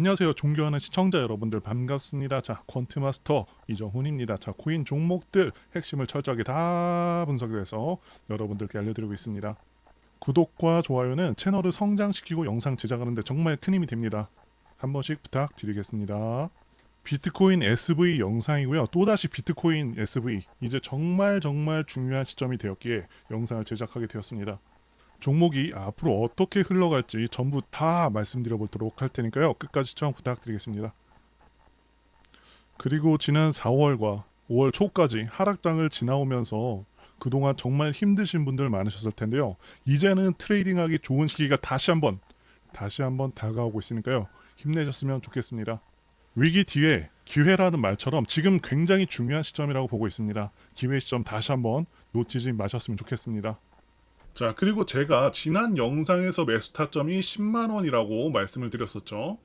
안녕하세요. 존경하는 시청자 여러분들 반갑습니다. 자, 퀀트 마스터 이정훈입니다. 자, 코인 종목들 핵심을 철저하게 다 분석을 해서 여러분들께 알려드리고 있습니다. 구독과 좋아요는 채널을 성장시키고 영상 제작하는데 정말 큰 힘이 됩니다. 한 번씩 부탁드리겠습니다. 비트코인 SV 영상이고요. 또다시 비트코인 SV 이제 정말 정말 중요한 시점이 되었기에 영상을 제작하게 되었습니다. 종목이 앞으로 어떻게 흘러갈지 전부 다 말씀드려 보도록 할 테니까요. 끝까지 시청 부탁드리겠습니다. 그리고 지난 4월과 5월 초까지 하락장을 지나오면서 그동안 정말 힘드신 분들 많으셨을 텐데요. 이제는 트레이딩하기 좋은 시기가 다시 한번 다시 한번 다가오고 있으니까요. 힘내셨으면 좋겠습니다. 위기 뒤에 기회라는 말처럼 지금 굉장히 중요한 시점이라고 보고 있습니다. 기회 시점 다시 한번 놓치지 마셨으면 좋겠습니다. 자, 그리고 제가 지난 영상에서 매수 타점이 10만 원이라고 말씀을 드렸었죠.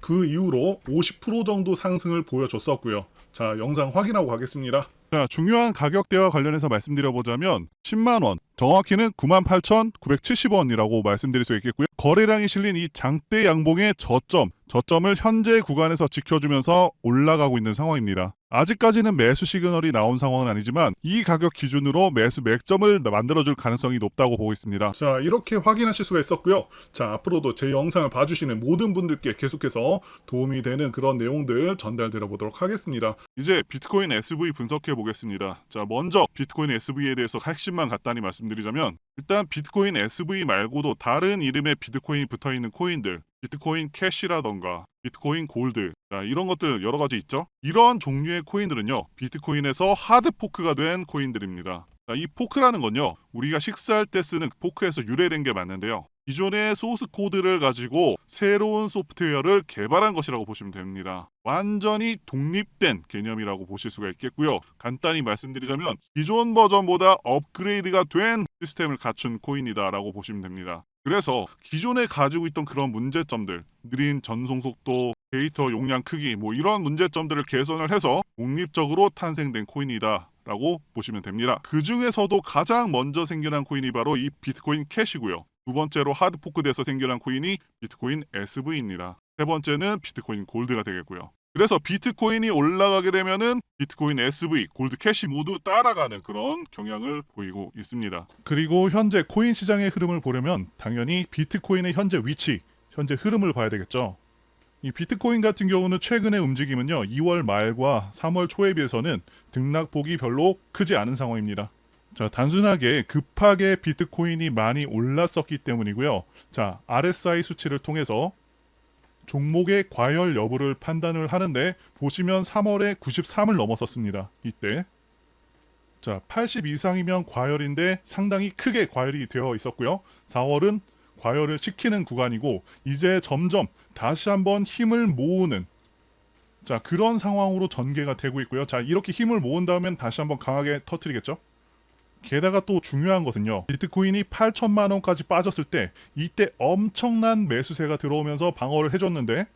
그 이후로 50% 정도 상승을 보여줬었고요. 자, 영상 확인하고 가겠습니다. 자, 중요한 가격대와 관련해서 말씀드려보자면 10만 원, 정확히는 98,970원이라고 말씀드릴 수 있겠고요. 거래량이 실린 이 장대 양봉의 저점, 저점을 현재 구간에서 지켜주면서 올라가고 있는 상황입니다. 아직까지는 매수 시그널이 나온 상황은 아니지만 이 가격 기준으로 매수 맥점을 만들어줄 가능성이 높다고 보고 있습니다. 자 이렇게 확인하실 수가 있었고요. 자 앞으로도 제 영상을 봐주시는 모든 분들께 계속해서 도움이 되는 그런 내용들 전달드려 보도록 하겠습니다. 이제 비트코인 SV 분석해 보겠습니다. 자 먼저 비트코인 SV에 대해서 핵심만 간단히 말씀드리자면 일단 비트코인 SV 말고도 다른 이름의 비트코인이 붙어 있는 코인들 비트코인 캐시라던가 비트코인 골드 자, 이런 것들 여러 가지 있죠. 이런 종류의 코인들은요. 비트코인에서 하드 포크가 된 코인들입니다. 자, 이 포크라는 건요. 우리가 식사할 때 쓰는 포크에서 유래된 게 맞는데요. 기존의 소스 코드를 가지고 새로운 소프트웨어를 개발한 것이라고 보시면 됩니다. 완전히 독립된 개념이라고 보실 수가 있겠고요. 간단히 말씀드리자면 기존 버전보다 업그레이드가 된 시스템을 갖춘 코인이다라고 보시면 됩니다. 그래서 기존에 가지고 있던 그런 문제점들, 느린 전송 속도, 데이터 용량 크기, 뭐 이런 문제점들을 개선을 해서 독립적으로 탄생된 코인이다. 라고 보시면 됩니다. 그 중에서도 가장 먼저 생겨난 코인이 바로 이 비트코인 캐시고요. 두 번째로 하드포크돼서 생겨난 코인이 비트코인 SV입니다. 세 번째는 비트코인 골드가 되겠고요. 그래서 비트코인이 올라가게 되면은 비트코인 SV, 골드 캐시 모두 따라가는 그런 경향을 보이고 있습니다. 그리고 현재 코인 시장의 흐름을 보려면 당연히 비트코인의 현재 위치, 현재 흐름을 봐야 되겠죠. 이 비트코인 같은 경우는 최근의 움직임은요, 2월 말과 3월 초에 비해서는 등락폭이 별로 크지 않은 상황입니다. 자, 단순하게 급하게 비트코인이 많이 올랐었기 때문이고요. 자, RSI 수치를 통해서 종목의 과열 여부를 판단을 하는데 보시면 3월에 93을 넘었었습니다. 이때. 자, 80 이상이면 과열인데 상당히 크게 과열이 되어 있었고요. 4월은 과열을 시키는 구간이고 이제 점점 다시 한번 힘을 모으는 자, 그런 상황으로 전개가 되고 있고요. 자, 이렇게 힘을 모은 다음엔 다시 한번 강하게 터트리겠죠. 게다가 또 중요한 것은요. 비트코인이 8천만 원까지 빠졌을 때 이때 엄청난 매수세가 들어오면서 방어를 해줬는데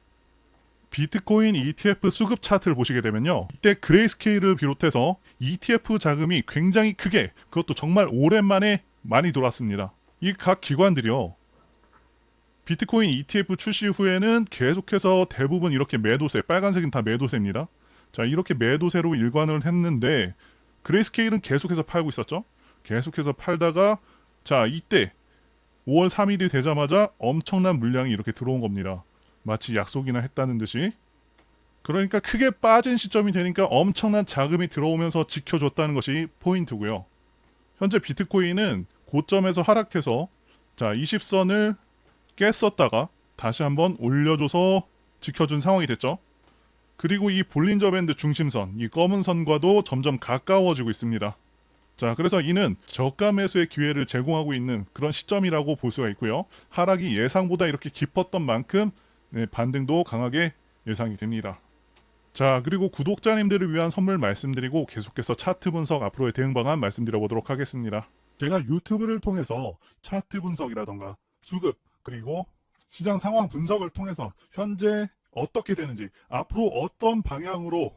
비트코인 ETF 수급 차트를 보시게 되면요. 이때 그레이스케일을 비롯해서 ETF 자금이 굉장히 크게 그것도 정말 오랜만에 많이 돌았습니다. 이 각 기관들이요. 비트코인 ETF 출시 후에는 계속해서 대부분 이렇게 매도세, 빨간색은 다 매도세입니다. 자, 이렇게 매도세로 일관을 했는데 그레이스케일은 계속해서 팔고 있었죠. 계속해서 팔다가 자 이때 5월 3일이 되자마자 엄청난 물량이 이렇게 들어온 겁니다. 마치 약속이나 했다는 듯이. 그러니까 크게 빠진 시점이 되니까 엄청난 자금이 들어오면서 지켜줬다는 것이 포인트고요. 현재 비트코인은 고점에서 하락해서 자 20선을 깼었다가 다시 한번 올려줘서 지켜준 상황이 됐죠. 그리고 이 볼린저 밴드 중심선, 이 검은 선과도 점점 가까워지고 있습니다. 자, 그래서 이는 저가 매수의 기회를 제공하고 있는 그런 시점이라고 볼 수가 있고요. 하락이 예상보다 이렇게 깊었던 만큼 네, 반등도 강하게 예상이 됩니다. 자, 그리고 구독자님들을 위한 선물 말씀드리고 계속해서 차트 분석 앞으로의 대응 방안 말씀드려 보도록 하겠습니다. 제가 유튜브를 통해서 차트 분석이라던가 수급 그리고 시장 상황 분석을 통해서 현재 어떻게 되는지 앞으로 어떤 방향으로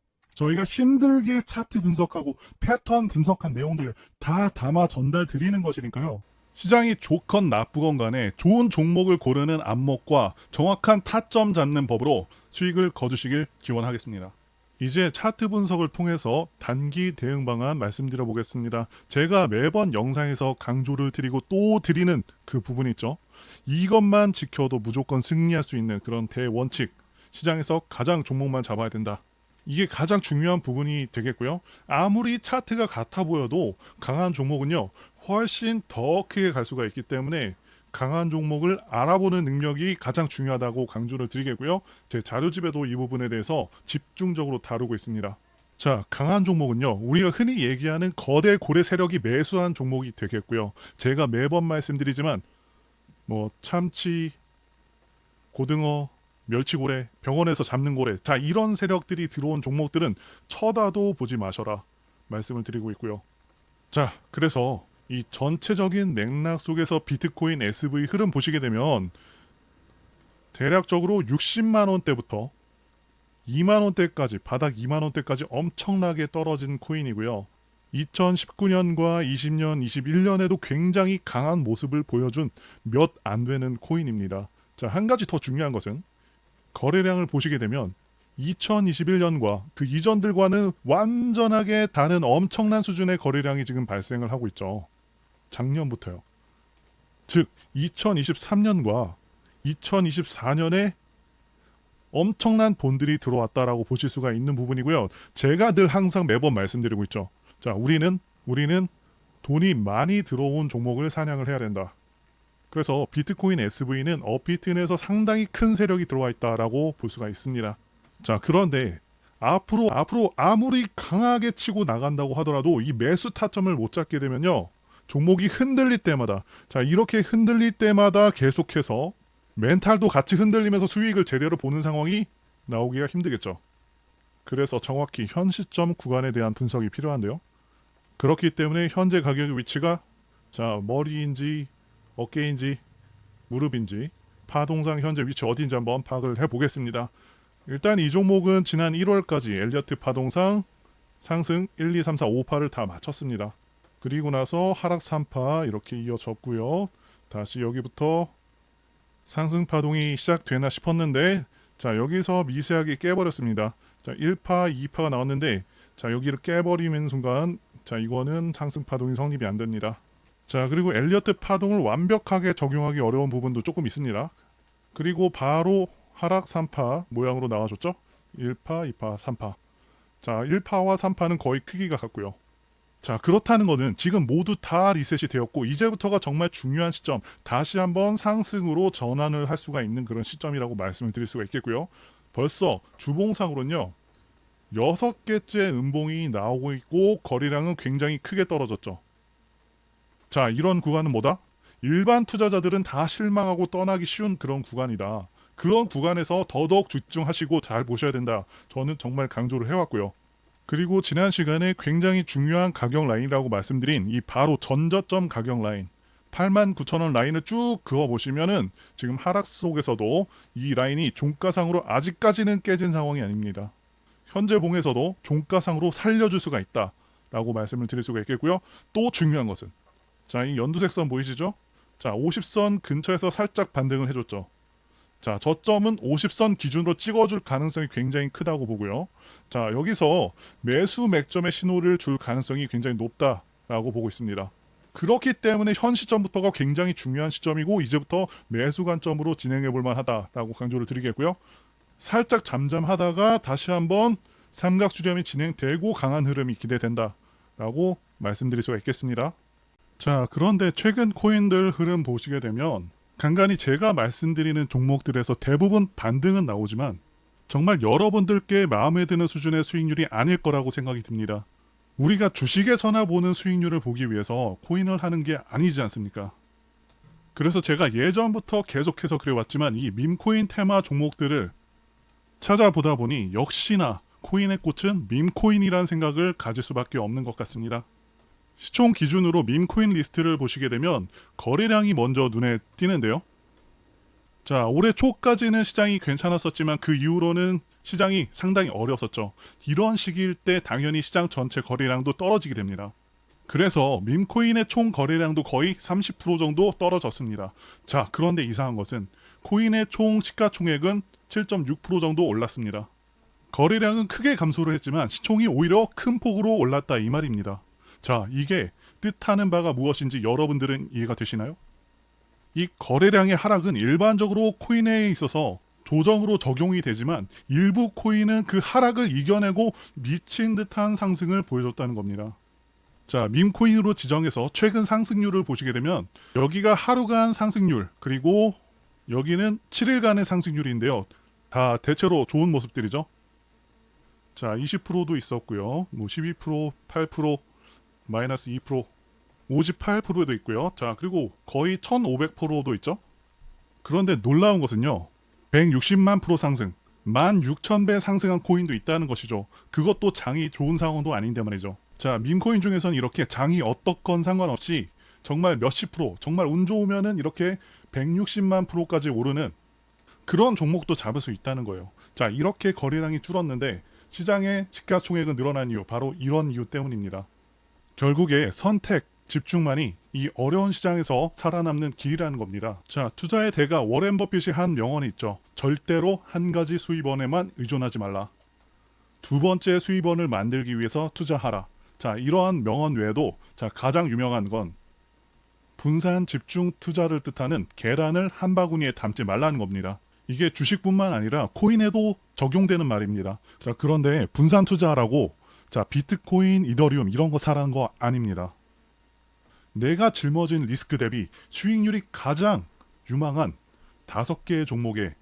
저희가 힘들게 차트 분석하고 패턴 분석한 내용들을 다 담아 전달 드리는 것이니까요. 시장이 좋건 나쁘건 간에 좋은 종목을 고르는 안목과 정확한 타점 잡는 법으로 수익을 거두시길 기원하겠습니다. 이제 차트 분석을 통해서 단기 대응 방안 말씀드려 보겠습니다. 제가 매번 영상에서 강조를 드리고 또 드리는 그 부분 있죠. 이것만 지켜도 무조건 승리할 수 있는 그런 대원칙. 시장에서 가장 종목만 잡아야 된다. 이게 가장 중요한 부분이 되겠고요. 아무리 차트가 같아 보여도 강한 종목은요, 훨씬 더 크게 갈 수가 있기 때문에 강한 종목을 알아보는 능력이 가장 중요하다고 강조를 드리겠고요. 제 자료집에도 이 부분에 대해서 집중적으로 다루고 있습니다. 자, 강한 종목은요, 우리가 흔히 얘기하는 거대 고래 세력이 매수한 종목이 되겠고요. 제가 매번 말씀드리지만, 뭐, 참치, 고등어, 멸치고래, 병원에서 잡는 고래, 자 이런 세력들이 들어온 종목들은 쳐다도 보지 마셔라 말씀을 드리고 있고요. 자 그래서 이 전체적인 맥락 속에서 비트코인 SV 흐름 보시게 되면 대략적으로 60만 원대부터 2만 원대까지 바닥 2만 원대까지 엄청나게 떨어진 코인이고요. 2019년과 20년, 21년에도 굉장히 강한 모습을 보여준 몇 안 되는 코인입니다. 자, 한 가지 더 중요한 것은 거래량을 보시게 되면 2021년과 그 이전들과는 완전하게 다른 엄청난 수준의 거래량이 지금 발생을 하고 있죠. 작년부터요. 즉 2023년과 2024년에 엄청난 돈들이 들어왔다라고 보실 수가 있는 부분이고요. 제가 늘 항상 매번 말씀드리고 있죠. 자, 우리는 우리는 돈이 많이 들어온 종목을 사냥을 해야 된다. 그래서 비트코인 SV는 업비트 내에서 상당히 큰 세력이 들어와 있다라고 볼 수가 있습니다. 자, 그런데 앞으로 앞으로 아무리 강하게 치고 나간다고 하더라도 이 매수 타점을 못 잡게 되면요. 종목이 흔들릴 때마다 자, 이렇게 흔들릴 때마다 계속해서 멘탈도 같이 흔들리면서 수익을 제대로 보는 상황이 나오기가 힘들겠죠. 그래서 정확히 현 시점 구간에 대한 분석이 필요한데요. 그렇기 때문에 현재 가격의 위치가 자, 머리인지 어깨인지 무릎인지 파동상 현재 위치 어딘지 한번 파악을 해보겠습니다. 일단 이 종목은 지난 1월까지 엘리어트 파동상 상승 1, 2, 3, 4, 5파를 다 마쳤습니다. 그리고 나서 하락 3파 이렇게 이어졌고요. 다시 여기부터 상승 파동이 시작되나 싶었는데 자 여기서 미세하게 깨버렸습니다. 자 1파, 2파가 나왔는데 자 여기를 깨버리는 순간 자 이거는 상승 파동이 성립이 안 됩니다. 자 그리고 엘리어트 파동을 완벽하게 적용하기 어려운 부분도 조금 있습니다. 그리고 바로 하락 3파 모양으로 나와줬죠. 1파, 2파, 3파. 자 1파와 3파는 거의 크기가 같고요. 자 그렇다는 것은 지금 모두 다 리셋이 되었고 이제부터가 정말 중요한 시점 다시 한번 상승으로 전환을 할 수가 있는 그런 시점이라고 말씀을 드릴 수가 있겠고요. 벌써 주봉상으로는요. 여섯 개째 음봉이 나오고 있고 거래량은 굉장히 크게 떨어졌죠. 자, 이런 구간은 뭐다? 일반 투자자들은 다 실망하고 떠나기 쉬운 그런 구간이다. 그런 구간에서 더더욱 집중하시고 잘 보셔야 된다. 저는 정말 강조를 해왔고요. 그리고 지난 시간에 굉장히 중요한 가격 라인이라고 말씀드린 이 바로 전저점 가격 라인 89,000원 라인을 쭉 그어 보시면은 지금 하락 속에서도 이 라인이 종가상으로 아직까지는 깨진 상황이 아닙니다. 현재 봉에서도 종가상으로 살려줄 수가 있다라고 말씀을 드릴 수가 있겠고요. 또 중요한 것은 자, 이 연두색 선 보이시죠? 자, 50선 근처에서 살짝 반등을 해줬죠. 자, 저점은 50선 기준으로 찍어줄 가능성이 굉장히 크다고 보고요. 자, 여기서 매수 맥점의 신호를 줄 가능성이 굉장히 높다라고 보고 있습니다. 그렇기 때문에 현 시점부터가 굉장히 중요한 시점이고 이제부터 매수 관점으로 진행해 볼 만하다라고 강조를 드리겠고요. 살짝 잠잠하다가 다시 한번 삼각 수렴이 진행되고 강한 흐름이 기대된다라고 말씀드릴 수가 있겠습니다. 자, 그런데 최근 코인들 흐름 보시게 되면 간간히 제가 말씀드리는 종목들에서 대부분 반등은 나오지만 정말 여러분들께 마음에 드는 수준의 수익률이 아닐 거라고 생각이 듭니다. 우리가 주식에서나 보는 수익률을 보기 위해서 코인을 하는 게 아니지 않습니까? 그래서 제가 예전부터 계속해서 그래왔지만 이 밈코인 테마 종목들을 찾아보다 보니 역시나 코인의 꽃은 밈코인이라는 생각을 가질 수밖에 없는 것 같습니다. 시총 기준으로 밈코인 리스트를 보시게 되면 거래량이 먼저 눈에 띄는데요. 자, 올해 초까지는 시장이 괜찮았었지만 그 이후로는 시장이 상당히 어려웠었죠. 이런 시기일 때 당연히 시장 전체 거래량도 떨어지게 됩니다. 그래서 밈코인의 총 거래량도 거의 30% 정도 떨어졌습니다. 자, 그런데 이상한 것은 코인의 총 시가총액은 7.6% 정도 올랐습니다. 거래량은 크게 감소를 했지만 시총이 오히려 큰 폭으로 올랐다 이 말입니다. 자, 이게 뜻하는 바가 무엇인지 여러분들은 이해가 되시나요? 이 거래량의 하락은 일반적으로 코인에 있어서 조정으로 적용이 되지만 일부 코인은 그 하락을 이겨내고 미친 듯한 상승을 보여줬다는 겁니다. 자, 밈코인으로 지정해서 최근 상승률을 보시게 되면 여기가 하루간 상승률 그리고 여기는 7일간의 상승률인데요. 다 대체로 좋은 모습들이죠. 자, 20%도 있었고요. 뭐 12%, 8%, 마이너스 2%, 58%도 있고요. 자, 그리고 거의 1,500%도 있죠. 그런데 놀라운 것은요. 160만 프로 상승, 16,000배 상승한 코인도 있다는 것이죠. 그것도 장이 좋은 상황도 아닌데 말이죠. 자, 밈코인 중에선 이렇게 장이 어떻건 상관없이 정말 몇십 프로, 정말 운 좋으면은 이렇게 160만 프로까지 오르는 그런 종목도 잡을 수 있다는 거예요. 자, 이렇게 거래량이 줄었는데 시장의 시가총액은 늘어난 이유, 바로 이런 이유 때문입니다. 결국에 선택, 집중만이 이 어려운 시장에서 살아남는 길이라는 겁니다. 자, 투자의 대가 워렌 버핏이 한 명언이 있죠. 절대로 한 가지 수입원에만 의존하지 말라. 두 번째 수입원을 만들기 위해서 투자하라. 자, 이러한 명언 외에도 자, 가장 유명한 건 분산 집중 투자를 뜻하는 계란을 한 바구니에 담지 말라는 겁니다. 이게 주식뿐만 아니라 코인에도 적용되는 말입니다. 자, 그런데 분산 투자라고 자, 비트코인, 이더리움 이런 거 사라는 거 아닙니다. 내가 짊어진 리스크 대비 수익률이 가장 유망한 다섯 개의 종목에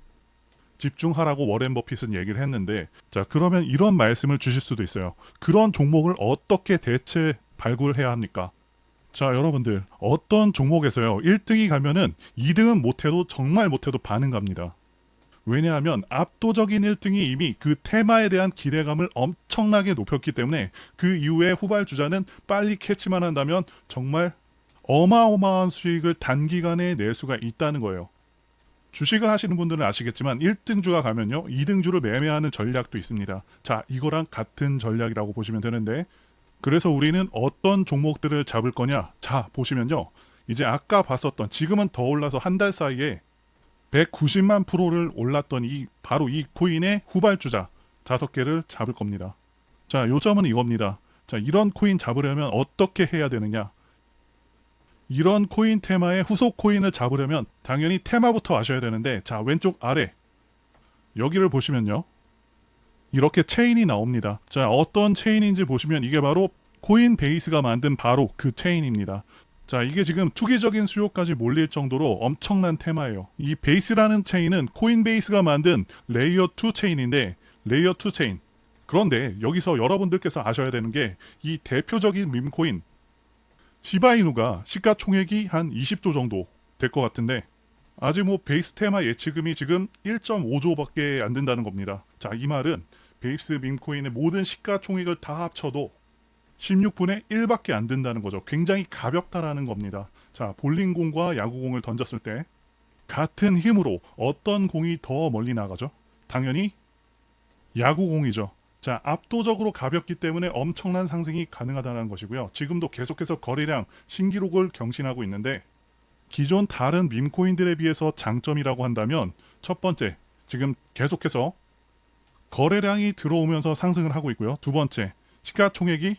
집중하라고 워렌 버핏은 얘기를 했는데 자 그러면 이런 말씀을 주실 수도 있어요. 그런 종목을 어떻게 대체 발굴해야 합니까? 자 여러분들 어떤 종목에서요 1등이 가면은 2등은 못해도 정말 못해도 반응 갑니다. 왜냐하면 압도적인 1등이 이미 그 테마에 대한 기대감을 엄청나게 높였기 때문에 그 이후에 후발 주자는 빨리 캐치만 한다면 정말 어마어마한 수익을 단기간에 낼 수가 있다는 거예요. 주식을 하시는 분들은 아시겠지만 1등주가 가면요. 2등주를 매매하는 전략도 있습니다. 자, 이거랑 같은 전략이라고 보시면 되는데 그래서 우리는 어떤 종목들을 잡을 거냐? 자, 보시면요. 이제 아까 봤었던 지금은 더 올라서 한 달 사이에 190만 프로를 올랐던 이 바로 이 코인의 후발주자 다섯 개를 잡을 겁니다. 자, 요점은 이겁니다. 자, 이런 코인 잡으려면 어떻게 해야 되느냐? 이런 코인 테마의 후속 코인을 잡으려면 당연히 테마부터 아셔야 되는데 자, 왼쪽 아래 여기를 보시면요. 이렇게 체인이 나옵니다. 자, 어떤 체인인지 보시면 이게 바로 코인 베이스가 만든 바로 그 체인입니다. 자, 이게 지금 투기적인 수요까지 몰릴 정도로 엄청난 테마예요. 이 베이스라는 체인은 코인 베이스가 만든 레이어 2 체인인데 레이어 2 체인. 그런데 여기서 여러분들께서 아셔야 되는 게 이 대표적인 밈코인 시바이누가 시가총액이 한 20조 정도 될 것 같은데 아직 뭐 베이스 테마 예치금이 지금 1.5조밖에 안 된다는 겁니다. 자, 이 말은 베이스 밈코인의 모든 시가총액을 다 합쳐도 16분의 1밖에 안 된다는 거죠. 굉장히 가볍다라는 겁니다. 자, 볼링공과 야구공을 던졌을 때 같은 힘으로 어떤 공이 더 멀리 나가죠? 당연히 야구공이죠. 자, 압도적으로 가볍기 때문에 엄청난 상승이 가능하다는 것이고요. 지금도 계속해서 거래량 신기록을 경신하고 있는데 기존 다른 밈코인들에 비해서 장점이라고 한다면 첫 번째, 지금 계속해서 거래량이 들어오면서 상승을 하고 있고요. 두 번째, 시가총액이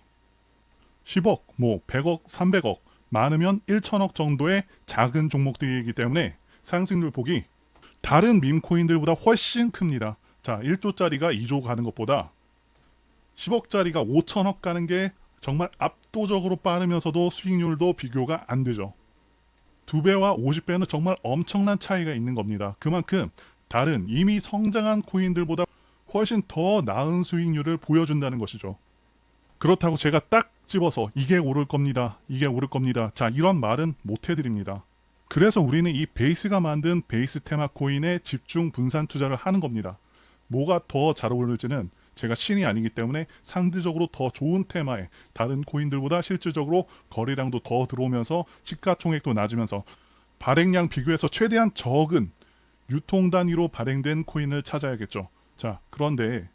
10억, 뭐 100억, 300억, 많으면 1천억 정도의 작은 종목들이기 때문에 상승률 폭이 다른 밈코인들보다 훨씬 큽니다. 자, 1조짜리가 2조 가는 것보다 10억짜리가 5천억 가는 게 정말 압도적으로 빠르면서도 수익률도 비교가 안 되죠. 두 배와 50배는 정말 엄청난 차이가 있는 겁니다. 그만큼 다른 이미 성장한 코인들보다 훨씬 더 나은 수익률을 보여준다는 것이죠. 그렇다고 제가 딱 집어서 이게 오를 겁니다. 이게 오를 겁니다. 자, 이런 말은 못 해드립니다. 그래서 우리는 이 베이스가 만든 베이스 테마 코인에 집중 분산 투자를 하는 겁니다. 뭐가 더 잘 어울릴지는 제가 신이 아니기 때문에 상대적으로 더 좋은 테마에 다른 코인들보다 실질적으로 거래량도 더 들어오면서 시가총액도 낮으면서 발행량 비교해서 최대한 적은 유통 단위로 발행된 코인을 찾아야겠죠. 자, 그런데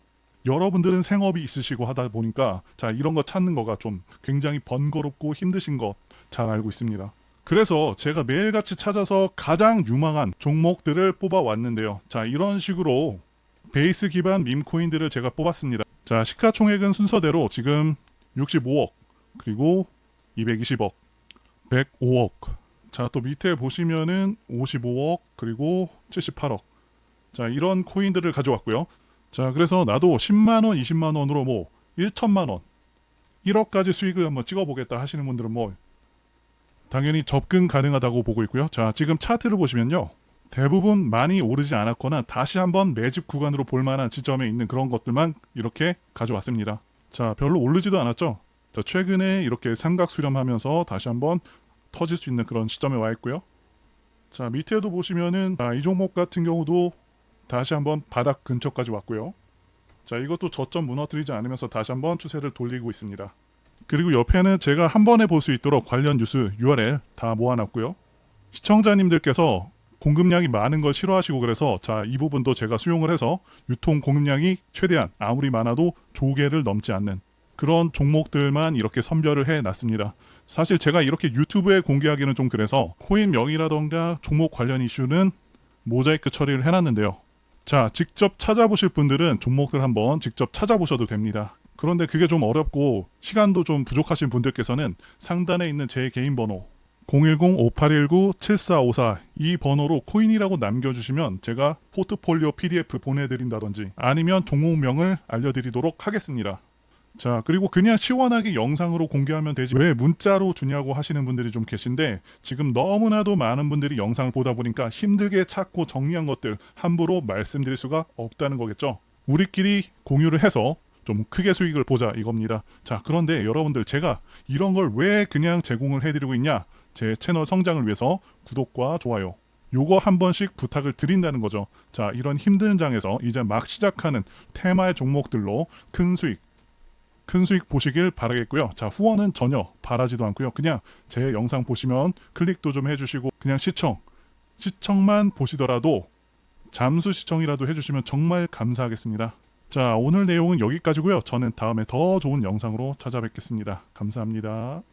여러분들은 생업이 있으시고 하다 보니까 자, 이런 거 찾는 거가 좀 굉장히 번거롭고 힘드신 거 잘 알고 있습니다. 그래서 제가 매일같이 찾아서 가장 유망한 종목들을 뽑아 왔는데요. 자, 이런 식으로 베이스 기반 밈코인들을 제가 뽑았습니다. 자, 시가총액은 순서대로 지금 65억, 그리고 220억, 105억. 자, 또 밑에 보시면은 55억, 그리고 78억. 자, 이런 코인들을 가져왔고요. 자, 그래서 나도 10만 원, 20만 원으로 뭐 1천만 원, 1억까지 수익을 한번 찍어보겠다 하시는 분들은 뭐 당연히 접근 가능하다고 보고 있고요. 자, 지금 차트를 보시면요. 대부분 많이 오르지 않았거나 다시 한번 매집 구간으로 볼 만한 지점에 있는 그런 것들만 이렇게 가져왔습니다. 자, 별로 오르지도 않았죠. 자, 최근에 이렇게 삼각 수렴하면서 다시 한번 터질 수 있는 그런 시점에 와 있고요. 자, 밑에도 보시면은 아, 이 종목 같은 경우도 다시 한번 바닥 근처까지 왔고요. 자, 이것도 저점 무너뜨리지 않으면서 다시 한번 추세를 돌리고 있습니다. 그리고 옆에는 제가 한 번에 볼 수 있도록 관련 뉴스 URL 다 모아놨고요. 시청자님들께서 공급량이 많은 걸 싫어하시고 그래서 자, 이 부분도 제가 수용을 해서 유통 공급량이 최대한 아무리 많아도 조개를 넘지 않는 그런 종목들만 이렇게 선별을 해 놨습니다. 사실 제가 이렇게 유튜브에 공개하기는 좀 그래서 코인 명의라던가 종목 관련 이슈는 모자이크 처리를 해놨는데요. 자, 직접 찾아보실 분들은 종목들 한번 직접 찾아보셔도 됩니다. 그런데 그게 좀 어렵고 시간도 좀 부족하신 분들께서는 상단에 있는 제 개인 번호 010-5819-7454 이 번호로 코인이라고 남겨주시면 제가 포트폴리오 PDF 보내드린다든지 아니면 종목명을 알려드리도록 하겠습니다. 자 그리고 그냥 시원하게 영상으로 공개하면 되지 왜 문자로 주냐고 하시는 분들이 좀 계신데 지금 너무나도 많은 분들이 영상을 보다 보니까 힘들게 찾고 정리한 것들 함부로 말씀드릴 수가 없다는 거겠죠. 우리끼리 공유를 해서 좀 크게 수익을 보자 이겁니다. 자 그런데 여러분들 제가 이런 걸 왜 그냥 제공을 해드리고 있냐? 제 채널 성장을 위해서 구독과 좋아요 요거 한 번씩 부탁을 드린다는 거죠. 자 이런 힘든 장에서 이제 막 시작하는 테마의 종목들로 큰 수익 큰 수익 보시길 바라겠고요. 자, 후원은 전혀 바라지도 않고요. 그냥 제 영상 보시면 클릭도 좀 해주시고 그냥 시청, 시청만 보시더라도 잠수 시청이라도 해주시면 정말 감사하겠습니다. 자, 오늘 내용은 여기까지고요. 저는 다음에 더 좋은 영상으로 찾아뵙겠습니다. 감사합니다.